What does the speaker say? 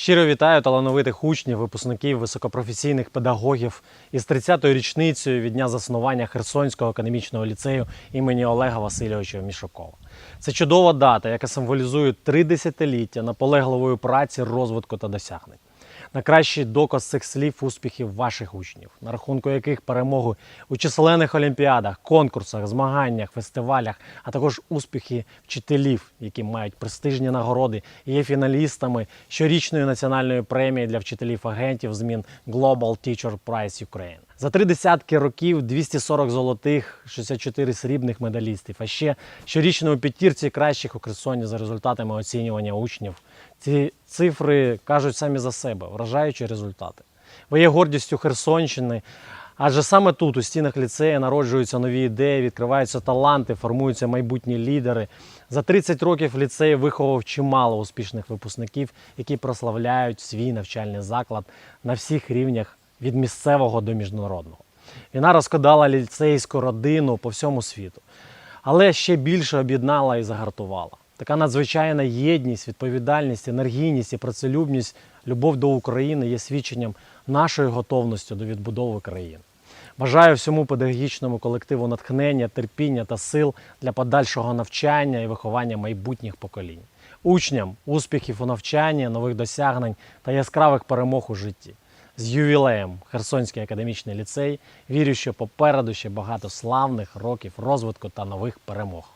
Щиро вітаю талановитих учнів, випускників, високопрофесійних педагогів із 30-ю річницею від дня заснування Херсонського академічного ліцею імені Олега Васильовича Мішокова. Це чудова дата, яка символізує три десятиліття наполегливої праці, розвитку та досягнень. Найкращий доказ цих слів успіхів ваших учнів, на рахунку яких перемоги у численних олімпіадах, конкурсах, змаганнях, фестивалях, а також успіхи вчителів, які мають престижні нагороди і є фіналістами щорічної національної премії для вчителів агентів змін Global Teacher Prize Ukraine. За три десятки років 240 золотих, 64 срібних медалістів, а ще щорічно у п'ятірці кращих у Херсоні за результатами оцінювання учнів. Ці цифри кажуть самі за себе, вражаючі результати. Ви є гордістю Херсонщини, адже саме тут, у стінах ліцею, народжуються нові ідеї, відкриваються таланти, формуються майбутні лідери. За 30 років ліцей виховав чимало успішних випускників, які прославляють свій навчальний заклад на всіх рівнях від місцевого до міжнародного. Війна розкидала ліцейську родину по всьому світу, але ще більше об'єднала і загартувала. Така надзвичайна єдність, відповідальність, енергійність і працелюбність, любов до України є свідченням нашої готовності до відбудови країни. Бажаю всьому педагогічному колективу натхнення, терпіння та сил для подальшого навчання і виховання майбутніх поколінь. Учням успіхів у навчанні, нових досягнень та яскравих перемог у житті. З ювілеєм Херсонський академічний ліцей вірю, що попереду ще багато славних років розвитку та нових перемог.